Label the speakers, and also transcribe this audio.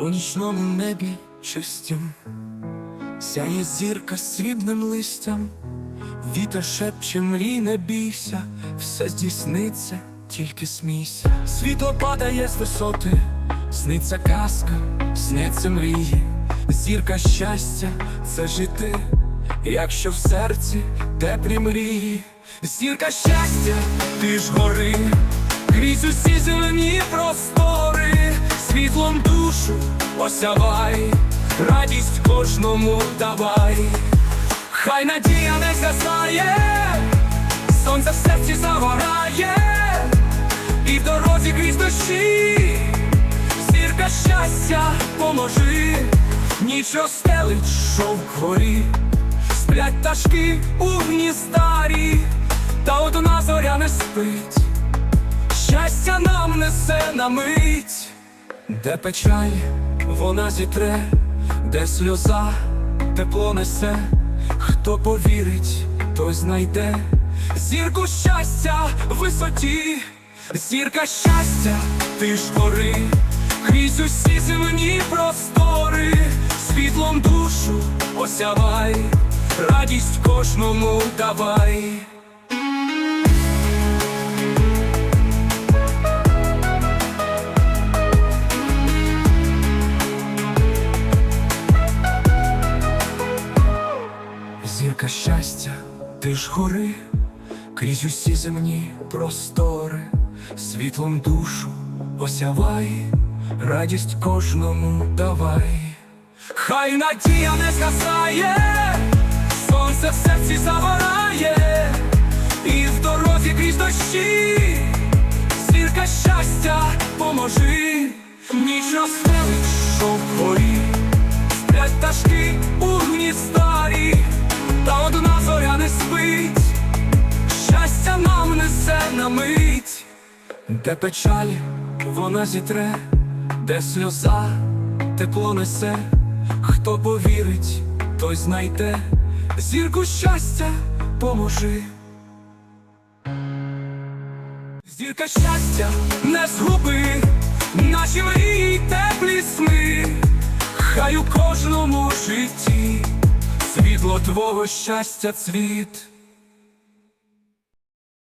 Speaker 1: У нічному небі чистім. Сяє зірка срібним листям, вітер шепче мрій, не бійся, все здійсниться, тільки смійся. Світло падає з висоти, сниться казка, сняться мрії, зірка щастя, це жити, якщо в серці теплі мрії, зірка щастя, ти ж гори, крізь усі зелені простори, світлом осявай, радість кожному давай, хай надія не згасає, сонце в серці загорає, і в дорозі крізь дощі, зірка щастя поможи, ніч розстелить шовк горі, сплять пташки у гніздарі, та одна зоря не спить. Щастя нам несе на мить, де печаль вона зітре, де сльоза тепло несе, хто повірить, той знайде. Зірку щастя в висоті, зірка щастя, ти ж гори, крізь усі земні простори, світлом душу осявай, радість кожному давай. Зірка щастя, ти ж гори, крізь усі земні простори, світлом душу осявай, радість кожному давай. Хай надія не згасає, сонце в серці загорає, і в дорозі крізь дощі, зірка щастя поможи, ніч розстелить шовк горі. Сплять пташки у гніздарі, на мить, де печаль вона зітре, де сльоза тепло несе, хто повірить, той знайде, зірку щастя поможи. Зірка щастя не згуби, наші мрії теплі сни, хай у кожному житті світло твого щастя цвіт.